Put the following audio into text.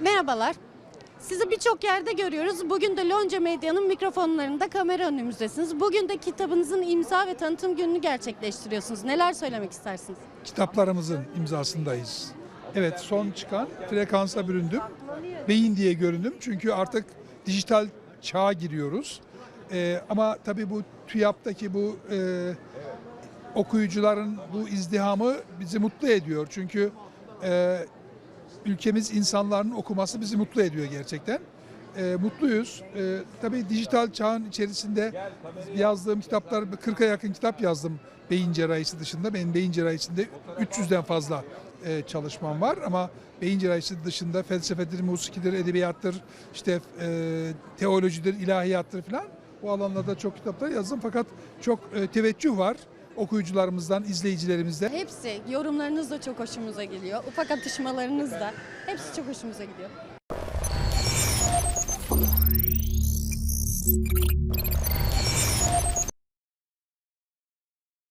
Merhabalar. Sizi birçok yerde görüyoruz. Bugün de Lonca Medya'nın mikrofonlarında kamera önümüzdesiniz. Bugün de kitabınızın imza ve tanıtım gününü gerçekleştiriyorsunuz. Neler söylemek istersiniz? kitaplarımızın imzasındayız. Evet son çıkan frekansa büründüm. Beyin diye göründüm. Çünkü artık dijital çağa giriyoruz. Ee, ama tabii bu TÜYAP'taki bu e, okuyucuların bu izdihamı bizi mutlu ediyor. Çünkü e, ülkemiz insanların okuması bizi mutlu ediyor gerçekten. E, mutluyuz. E, tabii dijital çağın içerisinde yazdığım kitaplar 40'a yakın kitap yazdım beyin cerrahisi dışında. Benim beyin cerrahisinde 300'den fazla e, çalışmam var ama beyin cerrahisi dışında felsefedir, musikidir, edebiyattır, işte e, teolojidir, ilahiyattır falan. Bu alanlarda çok kitaplar yazdım fakat çok e, teveccüh var okuyucularımızdan, izleyicilerimizden. Hepsi, yorumlarınız da çok hoşumuza gidiyor. Ufak atışmalarınız da. Hepsi çok hoşumuza gidiyor.